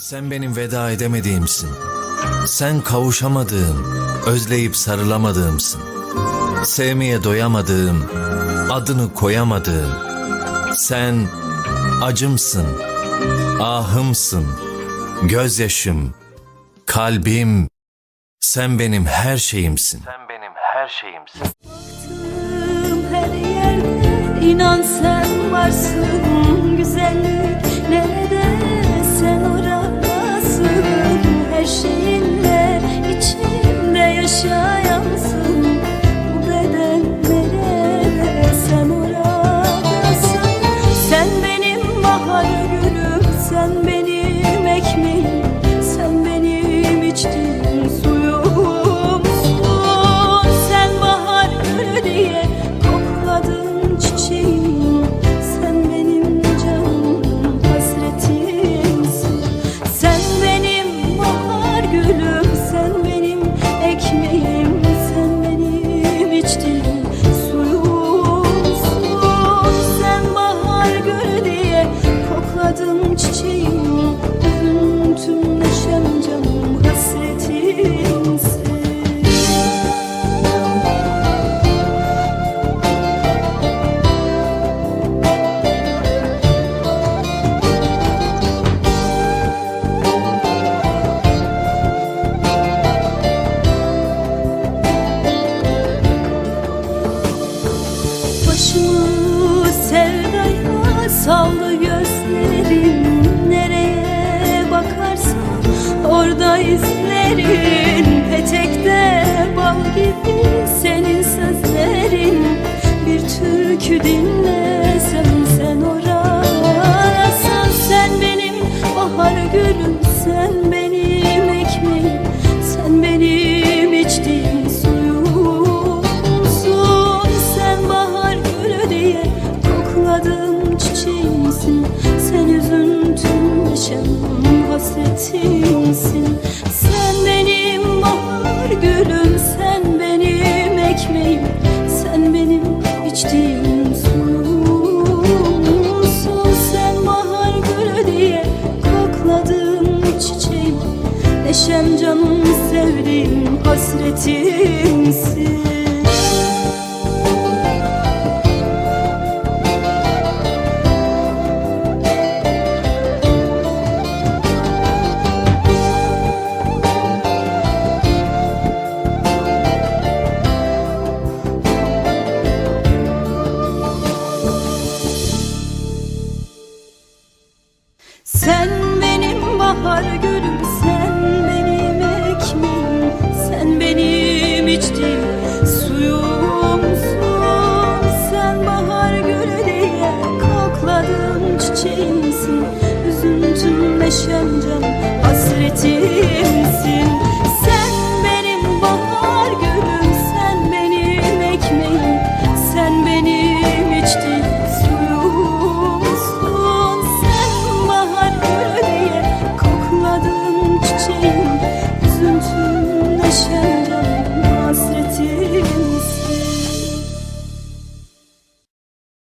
Sen benim veda edemediğimsin. Sen kavuşamadığım, özleyip sarılamadığımsın. Sevmeye doyamadığım, adını koyamadığım. Sen acımsın, ahımsın, gözyaşım, kalbim. Sen benim her şeyimsin. Sen benim her şeyimsin. Baktığım her yerde inan sen varsın Güzellik 这 Üzüntüm neşem canım hasretimsin Başımı sevdaya saldı gibi senin sözlerin. Bir türkü dinlesem sen orasın Sen benim bahar gülüm sen benim ekmeğim. Sen benim içtiğim suyumsun. Sen bahar gülü diye kokladım Neşem canım sevdiğim hasretimsin Sen benim bahar gülüm